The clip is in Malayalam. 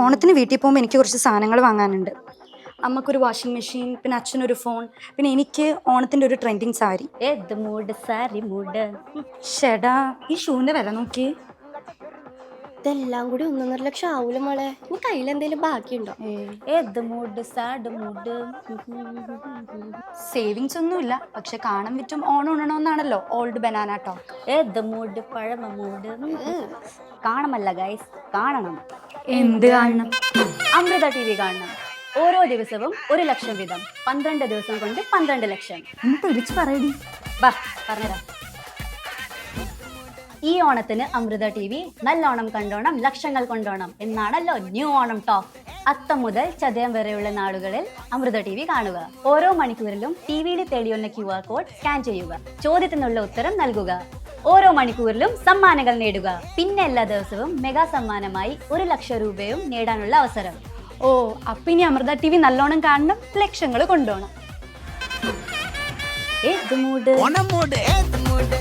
ഓണത്തിന് വീട്ടിൽ പോകുമ്പോൾ എനിക്ക് കുറച്ച് സാധനങ്ങൾ വാങ്ങാനുണ്ട്. അമ്മക്കൊരു വാഷിംഗ് മെഷീൻ പിന്നെ അച്ഛനൊരു ഫോൺ പിന്നെ എനിക്ക് ഓണത്തിന്റെ ഒരു ട്രെൻഡിങ് സാരി. ഏത് മൂഡ് സാരി മൂഡ് ഷെടാ ഈ ഷൂവിന്റെ വില നോക്കി ഇതെല്ലാം കൂടി ഒന്നൊന്നര ലക്ഷം ആവൂല മോളെ? നീ കയ്യിൽ എന്തെങ്കിലും ബാക്കിയുണ്ടോ? ഏത് മൂഡ്? Sad mood. സേവിങ്സ് ഒന്നുമില്ല. പക്ഷെ കാണാൻ വിറ്റും ഓണം ഉണണമെന്നാണല്ലോ ഓൾഡ് ബനാന ടോക്ക്. ഏത് മൂഡ്? പഴമ മൂഡ്. കാണമല്ല ഗൈസ് കാണണം. എന്ത് കാണണം? അമൃത ടി വി കാണണം. ഓരോ ദിവസവും ഒരു ലക്ഷം വീതം. പന്ത്രണ്ട് ദിവസം കൊണ്ട് പന്ത്രണ്ട് ലക്ഷം. ഒന്ന് തെളിച്ച് പറയടി? വാ പറഞ്ഞുതരാം. ഈ ഓണത്തിന് അമൃത ടി വി നല്ലോണം കണ്ടോണം ലക്ഷങ്ങൾ കൊണ്ടോണം എന്നാണല്ലോ ന്യൂ ഓണം ടോക്ക്. അത്തം മുതൽ ചതയം വരെയുള്ള നാളുകളിൽ അമൃത ടി വി കാണുക. ഓരോ മണിക്കൂറിലും ടി വിയിൽ തേടിയുള്ള ക്യു ആർ കോഡ് സ്കാൻ ചെയ്യുക. ചോദ്യത്തിനുള്ള ഉത്തരം നൽകുക. ഓരോ മണിക്കൂറിലും സമ്മാനങ്ങൾ നേടുക. പിന്നെ എല്ലാ ദിവസവും മെഗാ സമ്മാനമായി ഒരു ലക്ഷം രൂപയും നേടാനുള്ള അവസരം. ഓ അപ്പിനി ഇനി അമൃത ടി വി നല്ലോണം കാണണം ലക്ഷങ്ങൾ കൊണ്ടുപോകണം ഏത് മൂഡ് ഓണമൂട് ഏത് മൂട്?